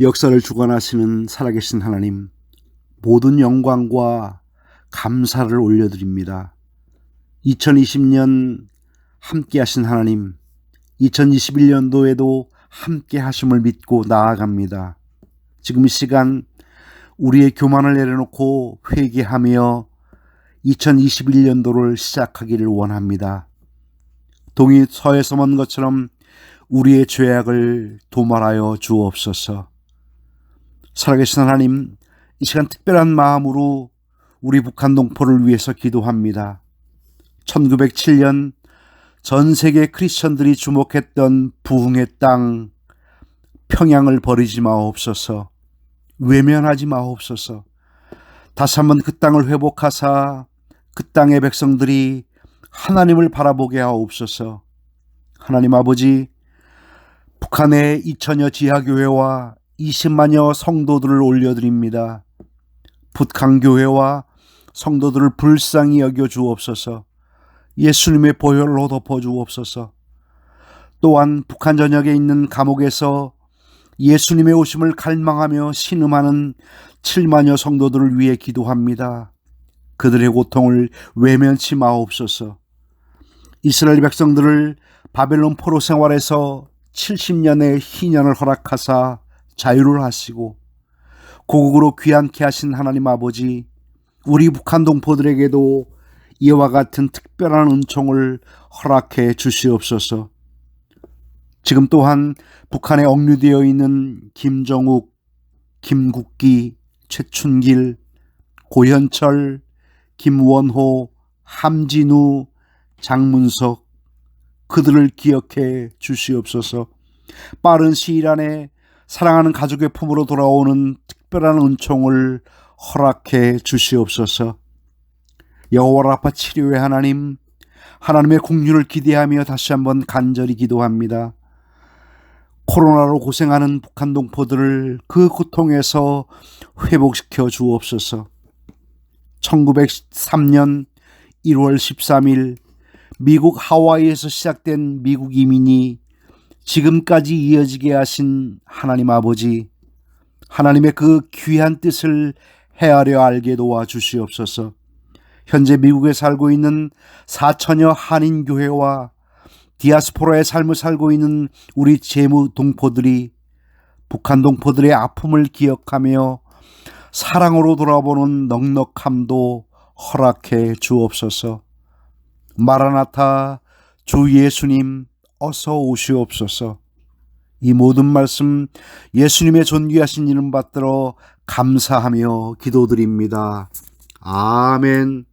역사를 주관하시는 살아계신 하나님, 모든 영광과 감사를 올려드립니다. 2020년 함께 하신 하나님, 2021년도에도 함께 하심을 믿고 나아갑니다. 지금 이 시간 우리의 교만을 내려놓고 회개하며 2021년도를 시작하기를 원합니다. 동이 서에서 먼 것처럼 우리의 죄악을 도말하여 주옵소서. 살아계신 하나님, 이 시간 특별한 마음으로 우리 북한 동포를 위해서 기도합니다. 1907년 전 세계 크리스천들이 주목했던 부흥의 땅 평양을 버리지 마옵소서. 외면하지 마옵소서. 다시 한번 그 땅을 회복하사 그 땅의 백성들이 하나님을 바라보게 하옵소서. 하나님 아버지, 북한의 2천여 지하교회와 20만여 성도들을 올려드립니다. 북한교회와 성도들을 불쌍히 여겨 주옵소서. 예수님의 보혈로 덮어 주옵소서. 또한 북한 전역에 있는 감옥에서 예수님의 오심을 갈망하며 신음하는 7만여 성도들을 위해 기도합니다. 그들의 고통을 외면치 마옵소서. 이스라엘 백성들을 바벨론 포로 생활에서 70년의 희년을 허락하사 자유를 하시고 고국으로 귀환케 하신 하나님 아버지 우리 북한 동포들에게도 이와 같은 특별한 은총을 허락해 주시옵소서. 지금 또한 북한에 억류되어 있는 김정욱, 김국기, 최춘길, 고현철, 김원호, 함진우, 장문석 그들을 기억해 주시옵소서. 빠른 시일 안에 사랑하는 가족의 품으로 돌아오는 특별한 은총을 허락해 주시옵소서. 여호와 라파 치료의 하나님, 하나님의 국률을 기대하며 다시 한번 간절히 기도합니다. 코로나로 고생하는 북한 동포들을 그 고통에서 회복시켜 주옵소서. 1903년 1월 13일 미국 하와이에서 시작된 미국 이민이 지금까지 이어지게 하신 하나님 아버지, 하나님의 그 귀한 뜻을 헤아려 알게 도와 주시옵소서. 현재 미국에 살고 있는 4천여 한인교회와 디아스포라의 삶을 살고 있는 우리 재무 동포들이 북한 동포들의 아픔을 기억하며 사랑으로 돌아보는 넉넉함도 허락해 주옵소서. 마라나타 주 예수님 어서 오시옵소서. 이 모든 말씀 예수님의 존귀하신 이름 받들어 감사하며 기도드립니다. 아멘.